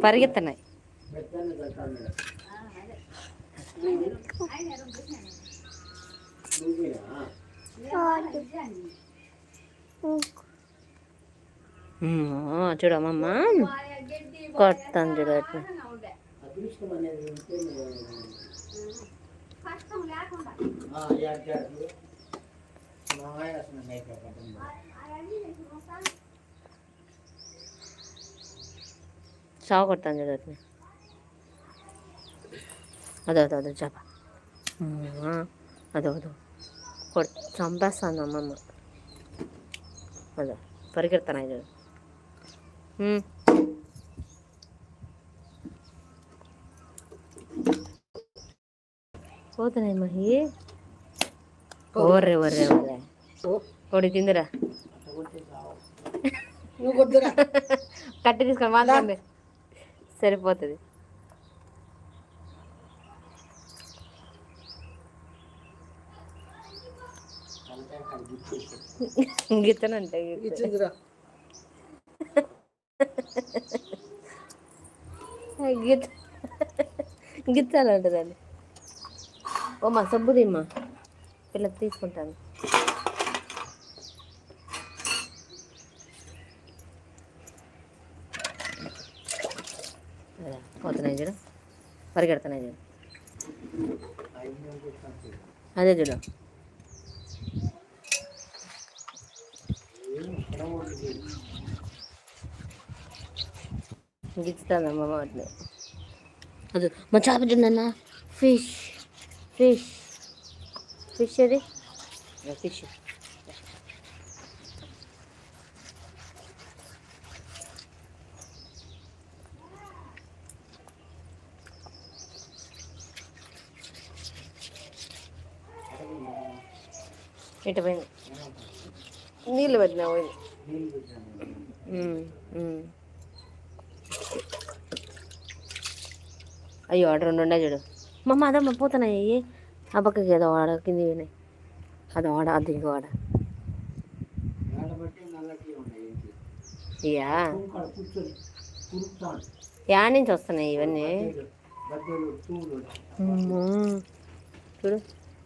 పరిగెత్తనాయి చూడమ్మమ్మ కొడతాను చూడ అట్లా. చావు కొడతాను చూడ అట్లా అదో అదో అదో చేప. అదో అదో. కొట్ చంపేస్తాను అమ్మమ్మ. అదో పరిగెడతాను చూడు. పోతున్నాయి మహి. ఓర్రే ఓర్రే ఓర్రే. కొడి తిందిరా. కట్టి తీసుకొని మాట్లాడండి సరిపోతుంది. గిత్తనంటే గిత్త గిత్తాలంటుందండి ఓ మా సబ్బుదిమ్మా పిల్ల తీసుకుంటాను అదే, పరిగెడుతున్నాయి చూడు. పరిగెడుతున్నాయి చూడు. అదే చూడు. గిచ్చుతానమ్మా వాటిని. అది మా చేప చూడన్నా ఫిష్ ఫిష్. ఫిష్ అది ఫిష్. ఇటు పోయింది. నీళ్ళు పెట్టినా పోయింది. అయ్యో ఆడ రెండు ఉన్నాయి చూడు. మమ్మ అదమ్మ పోతున్నాయి. ఆ పక్కకి ఏదో ఆడ కింద పోయినాయి. అది ఆడ అది ఇంకో ఆడ. ఇయా యా నుంచి వస్తున్నాయి ఇవన్నీ. చూడు.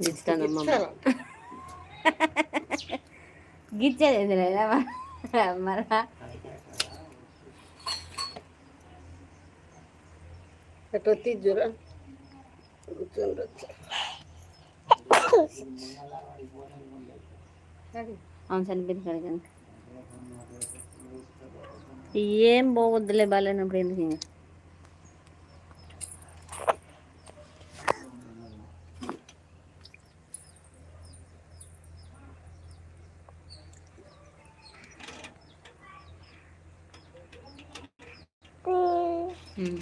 గిచ్చుతానమ్మా గిచ్చేది లేదా మరా ఎట్లా తీద్దురా కూర్చొని అవును చనిపోయింది కనుక ఏం పోవద్దులే బాగాలేనప్పుడు ఎందుకు ఇంకా ఉమ్.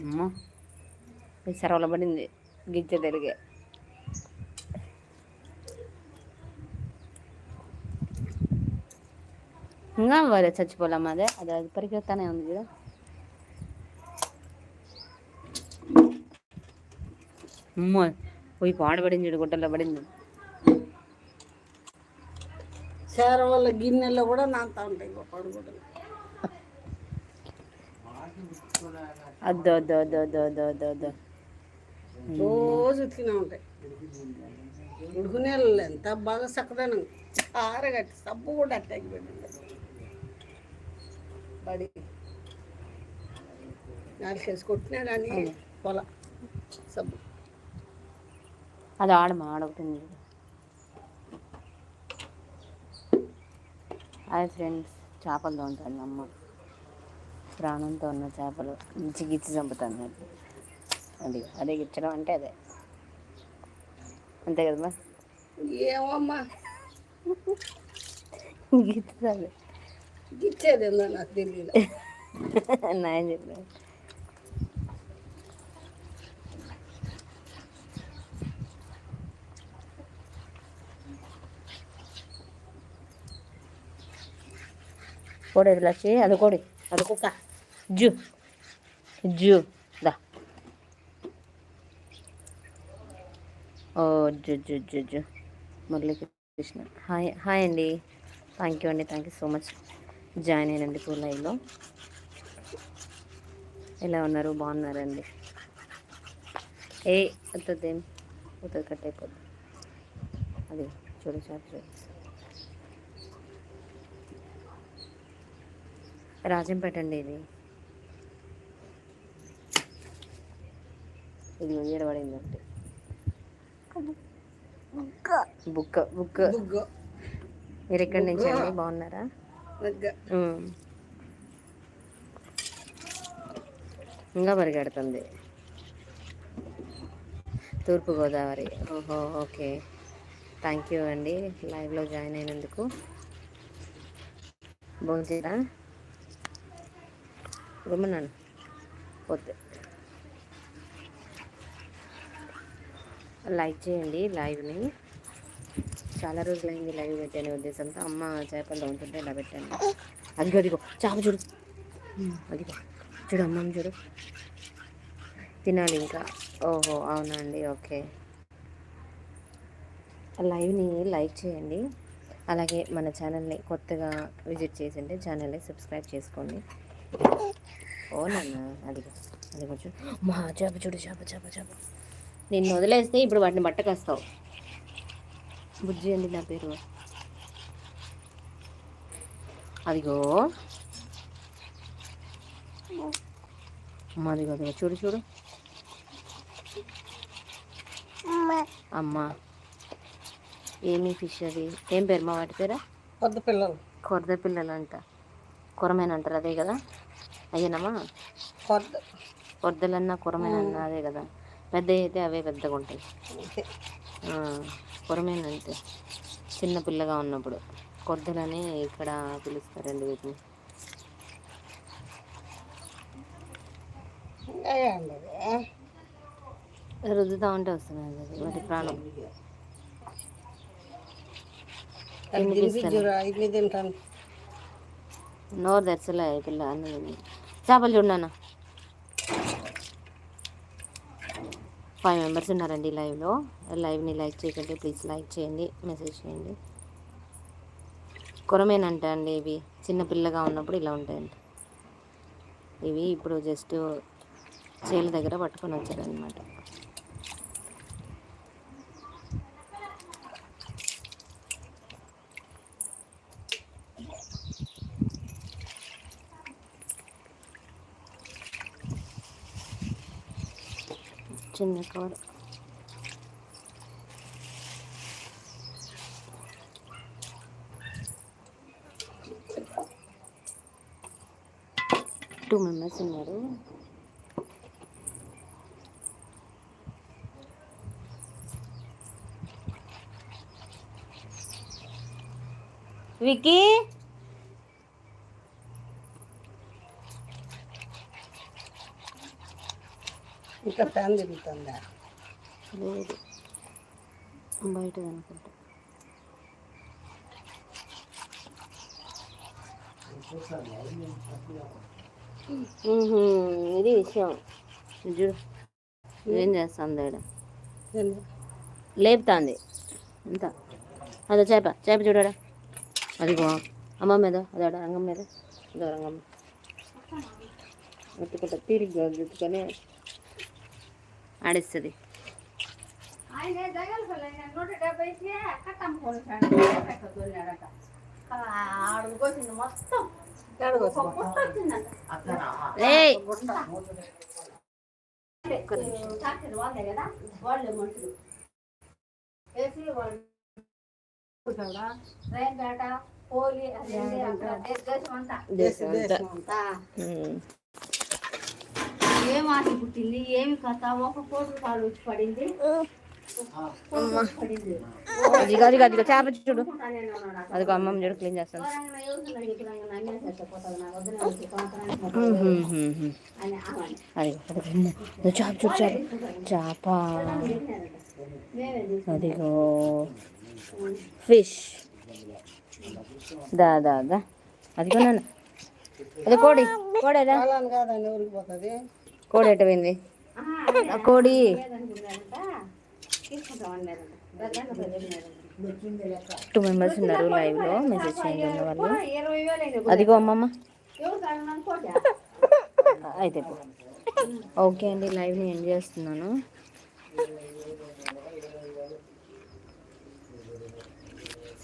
అమ్మో ఈ సరవల పడింది గిజ్జ తిరిగే ఇంకా వారే చచ్చిపోలేం అదే అది అది పరిగెత్తానే ఉంది కదా అమ్మో పోయి పాడబడింది చూడు గుడ్డలో పడింది. సేర వాళ్ళ గిన్నెలో కూడా నాంతా ఉంటాయి అద్దో అద్దో అద్దో అద్దో అద్దో అద్దో అద్దో. రోజు ఉతికినా ఉంటాయి. ఉడుకునేళ్ళు ఎంత బాగా చక్కదనం. ఆరగట్టి సబ్బు కూడా అట్టాకి పెట్టింది. బడి. నాలుగేసి కొట్టినా కానీ పొల. సబ్బు. అది ఆడమా? ఆడొకటి హాయ్ ఫ్రెండ్స్ చేపలు తోంటుంది అమ్మ. ప్రాణంతో ఉన్న చేపలు గిచ్చి గిచ్చి చంపుతాను అది అది అదే గిచ్చడం అంటే అదే. అంతే కదమ్మా? ఏమమ్మా? గిచ్చుతాను ఇచ్చేదేందో నాకు తెలియదు నాయన చెప్పాను? కోడి లక్షి అది కోడి అది కుక్క. జూ జూ దా. ఓ జు జు జు జు. మురళీ కృష్ణ హాయ్ హాయ్ అండి. థ్యాంక్ యూ అండి thank you so much join అయినందుకు లైవ్లో. ఎలా ఉన్నారు? బాగున్నారండి ఏ అవుతుంది? ఏం అవుతుంది కట్ అయిపోద్ది. అది చూడు చాపు చూడు. రాజంపేట అండి ఇది. ఇది ఏడబడింది ఒకటి. బుక్క బుక్ బుగ్గ. మీరు ఎక్కడి నుంచి అండి? బాగున్నారా. ఇంకా పరిగెడుతుంది. తూర్పుగోదావరి ఓహో ఓకే. థ్యాంక్ యూ అండి. లైవ్లో జాయిన్ అయినందుకు. భోజరా గమ్మన్నాను పోతే. లైక్ చేయండి లైవ్ని చాలా రోజులైంది లైవ్ పెట్టాను ఉద్దేశంతో అమ్మ చేపలు ఉంటుంటే ఇలా పెట్టాను. అదిగో అదిగో చేప చూడు. అదిగో చూడు అమ్మ చూడు. తినాలి ఇంకా. ఓహో అవునా అండి? ఓకే. లైవ్ని లైక్ చేయండి. అలాగే మన ఛానల్ని కొత్తగా విజిట్ చేసింటే ఛానల్ని సబ్స్క్రైబ్ చేసుకోండి. ఓ నాన్న అదిగో అదిగో చూడు. మా చేప చూడు చేప చేప చేప నిన్ను వదిలేస్తే ఇప్పుడు వాటిని బట్టకొస్తావు బుజ్జి అండి నా పేరు. అదిగో. అమ్మ అదిగో అదిగో చూడు చూడు. అమ్మ. ఏమి ఫిష్ అది? ఏం పేరు మా వాటి పేరా? కొత్త పిల్లలు. కొరద పిల్లలు అంట కొరమేన అంటారు అదే కదా? అయ్యేనమ్మా? కొరదలన్నా కొరమేనన్నా అదే కదా. పెద్ద అయితే అవే పెద్దగా ఉంటాయి. కొరమేన అంతే. చిన్న పిల్లగా ఉన్నప్పుడు. కొరదలని ఇక్కడ పిలుస్తారండి వీటిని? రుద్దుతా ఉంటే వస్తున్నాయి అది వాటి ప్రాణం. నోరు తెరచలే పిల్ల అన్నది చేపలు చూడన్నా ఫైవ్ మెంబర్స్ ఉన్నారండి లైవ్లో. లైవ్ని లైక్ చేయకండి ప్లీజ్ లైక్ చేయండి మెసేజ్ చేయండి. కొరమేనంట అండి ఇవి. చిన్నపిల్లగా ఉన్నప్పుడు ఇలా ఉంటాయండి ఇవి ఇప్పుడు జస్ట్ చేల దగ్గర పట్టుకొని వచ్చారనమాట చిన్న కవర్ టూ మెంబర్స్ ఉన్నారు వికీ ఇంకా ఫ్యాన్ తిరుగుతుందా. లేదు. బయట అనుకుంటా. ఇది విషయం. చూడు ఏం చేస్తుంది ఇక్కడ? లేపుతాంది. ఎంత అదో చేప చేప చూడడా అదిగో అమ్మ మీద అదాడ రంగం మీద. అదో రంగం. తిరిగి ఎత్తుకొని ఆడిస్తుంది. ఏయ్! దేశం అంతా. దేశం అంతా. ఏం ఆశ పుట్టింది? ఏమి కథ? ఒక కోటి రూపాయలు వచ్చి పడింది. అదిగో అదిగో అదిగో చేప చూడు. అదిగో అమ్మమ్మ చూడు క్లీన్ చేస్తాను అదిగో చేప చూడు చేప. అదిగో. ఫిష్. దా దా దా. అదిగో నాన్న. అది కోడి. కోడేదా? పోతుంది. కోడి ఎట్ట పోయింది? ఆహా, అదే ఆ కోడి. టూ మెంబర్స్ ఉన్నారు లైవ్లో మెసేజ్ చేయండి వాళ్ళు. అదిగో అమ్మమ్మ. అయితే. ఓకే అండి లైవ్ని ఎండ్ చేస్తున్నాను.